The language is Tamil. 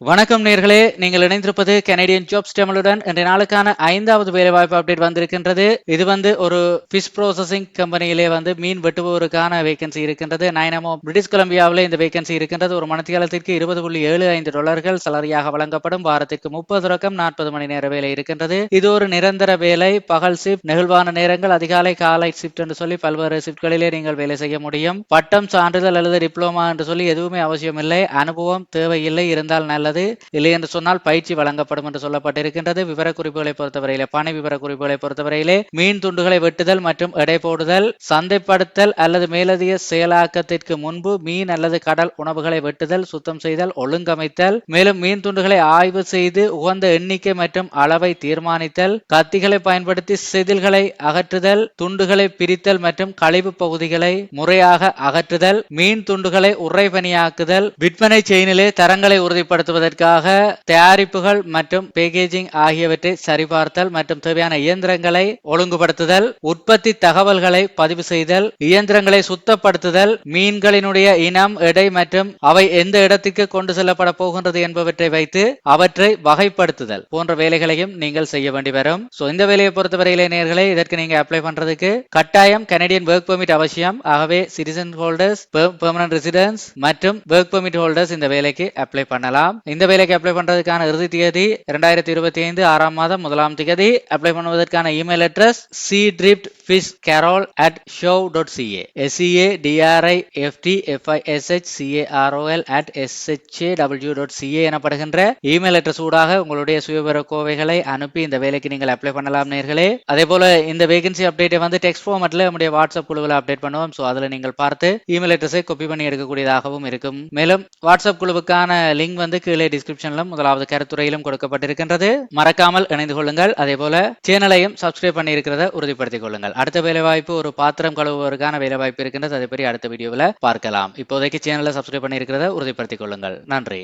வணக்கம் நேர்களே நீங்கள் இணைந்திருப்பது கனடியன் ஜாப்ஸ் டெமலுடன் இன்றைய நாளுக்கான ஐந்தாவது வேலைவாய்ப்பு அப்டேட் வந்திருக்கின்றது. இது வந்து ஒரு ஃபிஷ் ப்ராசஸிங் கம்பெனியிலே வந்து மீன் வெட்டுவோருக்கான வேகன்சி இருக்கின்றது. நைனமோ பிரிட்டிஷ் கொலம்பியாவில் இந்த வேகன்சி இருக்கின்றது. ஒரு மணித்தியாலத்திற்கு இருபது புள்ளி ஏழு ஐந்து டாலர்கள் சலரியாக வழங்கப்படும். வாரத்திற்கு முப்பது ரொக்கம் நாற்பது மணி நேர வேலை இருக்கின்றது. இது ஒரு நிரந்தர வேலை. பகல் ஷிப்ட் நெகிழ்வான நேரங்கள். அதிகாலை காலை ஷிப்ட் என்று சொல்லி பல்வேறு ஷிப்ட்களிலே நீங்கள் வேலை செய்ய முடியும். பட்டம் சான்றிதழ் அல்லது டிப்ளமா என்று சொல்லி எதுவுமே அவசியம் இல்லை அனுபவம் தேவையில்லை. இருந்தால் நல்ல நல்லது இல்லை என்று சொன்னால் பயிற்சி வழங்கப்படும் என்று சொல்லப்பட்டிருக்கின்றது. விவரக்குறிப்புகளை பொறுத்தவரையிலே பணி விவரக்குறிப்புகளை பொறுத்தவரையிலே மீன் துண்டுகளை வெட்டுதல் மற்றும் எடை போடுதல் சந்தைப்படுத்தல் அல்லது மேலதிக செயலாக்கத்திற்கு முன்பு மீன் அல்லது கடல் உணவுகளை வெட்டுதல் சுத்தம் செய்தல் ஒழுங்கமைத்தல் மேலும் மீன் துண்டுகளை ஆய்வு செய்து உகந்த எண்ணிக்கை மற்றும் அளவை தீர்மானித்தல் கத்திகளை பயன்படுத்தி செதில்களை அகற்றுதல் துண்டுகளை பிரித்தல் மற்றும் கழிவு பகுதிகளை முறையாக அகற்றுதல் மீன் துண்டுகளை உறைபனியாக்குதல் விற்பனை செயினிலே தரங்களை உறுதிப்படுத்துவது உறுதிப்படுத்துவதற்காக தயாரிப்புகள் மற்றும் பேக்கேஜிங் ஆகியவற்றை சரிபார்த்தல் மற்றும் தேவையான இயந்திரங்களை ஒழுங்குபடுத்துதல் உற்பத்தி தகவல்களை பதிவு செய்தல் இயந்திரங்களை சுத்தப்படுத்துதல் மீன்களினுடைய இனம் எடை மற்றும் அவை எந்த இடத்திற்கு கொண்டு செல்லப்பட போகின்றது என்பவற்றை வைத்து அவற்றை வகைப்படுத்துதல் போன்ற வேலைகளையும் நீங்கள் செய்ய வேண்டி வரும். சோ இந்த வேலையை பொறுத்தவரையிலே நேர்களை இதற்கு நீங்க அப்ளை பண்றதுக்கு கட்டாயம் கனடியன் ஒர்க் பெர்மிட் அவசியம். ஆகவே சிட்டிசன் ஹோல்டர்ஸ் பெர்மனன்ட் ரெசிடென்ஸ் மற்றும் ஒர்க் பெர்மிட் ஹோல்டர்ஸ் இந்த வேலைக்கு அப்ளை பண்ணலாம். இந்த வேலைக்கு அப்ளை பண்றதுக்கான இறுதி தேதி இரண்டாயிரத்தி இருபத்தி ஐந்து ஆறாம் மாதம் முதலாம் தேதி apply பண்ணுவதற்கான email address sea drift fish carol at shaw dot CA SEA DRI FT FISH CAROL at SHA W dot CA எனப்படுகின்ற இமெயில் அட்ரஸ் ஊடாக உங்களுடைய சுயவிவர கோவைகளை அனுப்பி இந்த வேலைக்கு நீங்கள் அப்ளை பண்ணலாம் நேர்களே. அதே போல இந்த வேகன்சி அப்டேட்டை வந்து டெக்ஸ்ட் ஃபார்மட்ல நம்முடைய வாட்ஸ்அப் குழுவில் அப்டேட் பண்ணுவோம். ஸோ அதில் நீங்கள் பார்த்து இமெயில் அட்ரஸை காப்பி பண்ணி எடுக்கக்கூடியதாகவும் இருக்கும். மேலும் வாட்ஸ்அப் குழுவுக்கான லிங்க் வந்து கீழே டிஸ்கிரிப்ஷனிலும் முதலாவது கருத்துறையிலும் கொடுக்கப்பட்டிருக்கின்றது. மறக்காமல் இணைந்து கொள்ளுங்கள். அதே போல சேனலையும் சப்ஸ்கிரைப் பண்ணி இருக்கிறத உறுதிப்படுத்திக் கொள்ளுங்கள். அடுத்த வேலைவாய்ப்பு ஒரு பாத்திரம் கழுவுவதற்கான வேலைவாய்ப்பு இருக்கின்றது. அதை பற்றி அடுத்த வீடியோவில் பார்க்கலாம். இப்போதைக்கு சேனலை சப்ஸ்கிரைப் பண்ணி இருக்கிறத உறுதிப்படுத்திக் கொள்ளுங்கள். நன்றி.